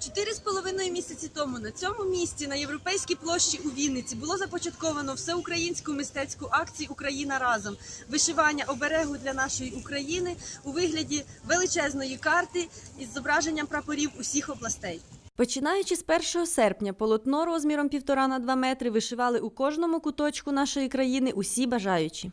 Чотири з половиною місяці тому на цьому місці на європейській площі у Вінниці було започатковано всеукраїнську мистецьку акцію Україна разом вишивання оберегу для нашої України у вигляді величезної карти із зображенням прапорів усіх областей. Починаючи з 1 серпня, полотно розміром 1,5 на 2 метри вишивали у кожному куточку нашої країни усі бажаючі.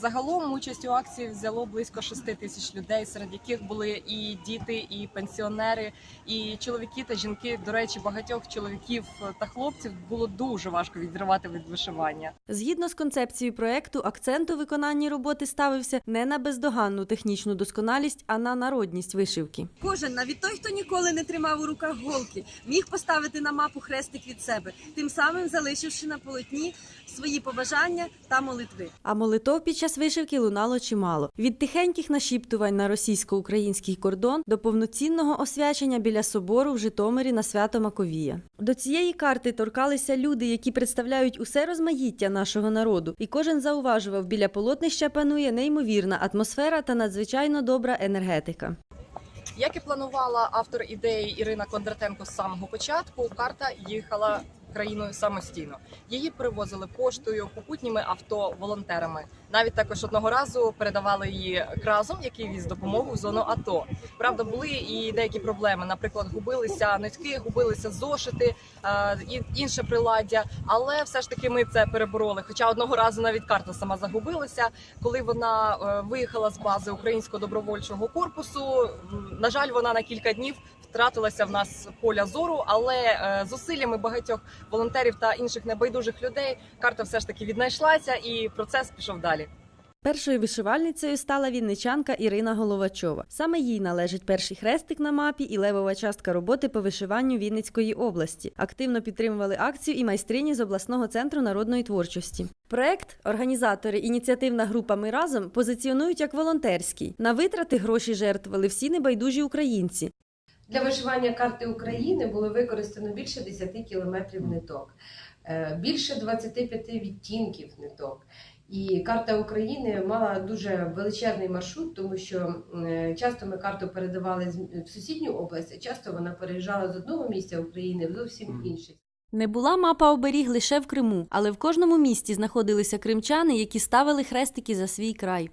Загалом участь у акції взяло близько 6 тисяч людей, серед яких були і діти, і пенсіонери, і чоловіки та жінки. До речі, багатьох чоловіків та хлопців було дуже важко відривати від вишивання. Згідно з концепцією проекту, акцент у виконанні роботи ставився не на бездоганну технічну досконалість, а на народність вишивки. Кожен, навіть той, хто ніколи не тримав у руках голки, міг поставити на мапу хрестик від себе, тим самим залишивши на полотні свої побажання та молитви. А молитов під час вишивки лунало чимало від тихеньких нашіптувань на російсько-український кордон до повноцінного освячення біля собору в Житомирі на свято Маковія. До цієї карти торкалися люди, які представляють усе розмаїття нашого народу, і кожен зауважував, біля полотнища панує неймовірна атмосфера та надзвичайно добра енергетика. Як і планувала автор ідеї Ірина Кондратенко з самого початку, карта їхала країною самостійно. Її привозили поштою, попутніми авто, волонтерами. Навіть також одного разу передавали її кразом, який віз допомогу в зону АТО. Правда, були і деякі проблеми. Наприклад, губилися нитки, губилися зошити е, і інше приладдя. Але все ж таки ми це перебороли. Хоча одного разу навіть карта сама загубилася, коли вона е, виїхала з бази українського добровольчого корпусу. На жаль, вона на кілька днів втратилася в нас поля зору, але е, зусиллями багатьох волонтерів та інших небайдужих людей карта все ж таки віднайшлася, і процес пішов далі. Першою вишивальницею стала вінничанка Ірина Головачова. Саме їй належить перший хрестик на мапі і левова частка роботи по вишиванню Вінницької області. Активно підтримували акцію і майстрині з обласного центру народної творчості. Проект організатори ініціативна група Ми разом позиціонують як волонтерський. На витрати гроші жертвували всі небайдужі українці. Для вишивання карти України було використано більше 10 кілометрів ниток, е, більше 25 відтінків ниток. І карта України мала дуже величезний маршрут, тому що е, часто ми карту передавали в сусідню область, а часто вона переїжджала з одного місця України в зовсім інше. Не була мапа оберіг лише в Криму, але в кожному місті знаходилися кримчани, які ставили хрестики за свій край.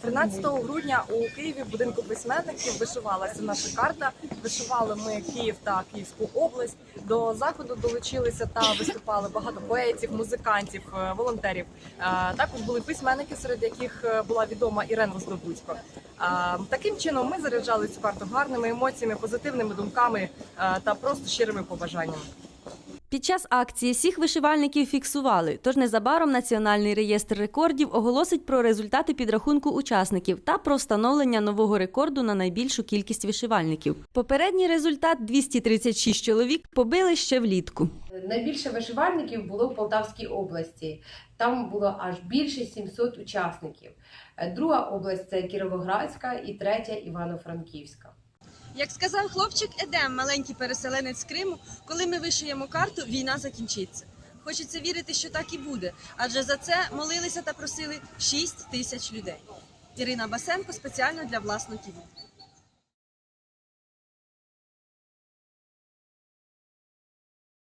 13 грудня у Києві в будинку письменників вишивалася наша карта. Вишивали ми Київ та Київську область. До заходу долучилися та виступали багато поетів, музикантів, е, волонтерів. Е, Також були письменники, серед яких е, була відома Ірена Роздобудько. Е, Таким чином ми заряджали цю карту гарними емоціями, позитивними думками та просто щирими побажаннями. Під час акції всіх вишивальників фіксували, тож незабаром Національний реєстр рекордів оголосить про результати підрахунку учасників та про встановлення нового рекорду на найбільшу кількість вишивальників. Попередній результат 236 чоловік побили ще влітку. Найбільше вишивальників було в Полтавській області. Там було аж більше 700 учасників. Друга область це Кіровоградська і третя Івано-Франківська. Як сказав хлопчик Едем, маленький переселенець з Криму, коли ми вишиємо карту, війна закінчиться. Хочеться вірити, що так і буде, адже за це молилися та просили 6 тисяч людей. Ірина Басенко спеціально для власного ТІВІ.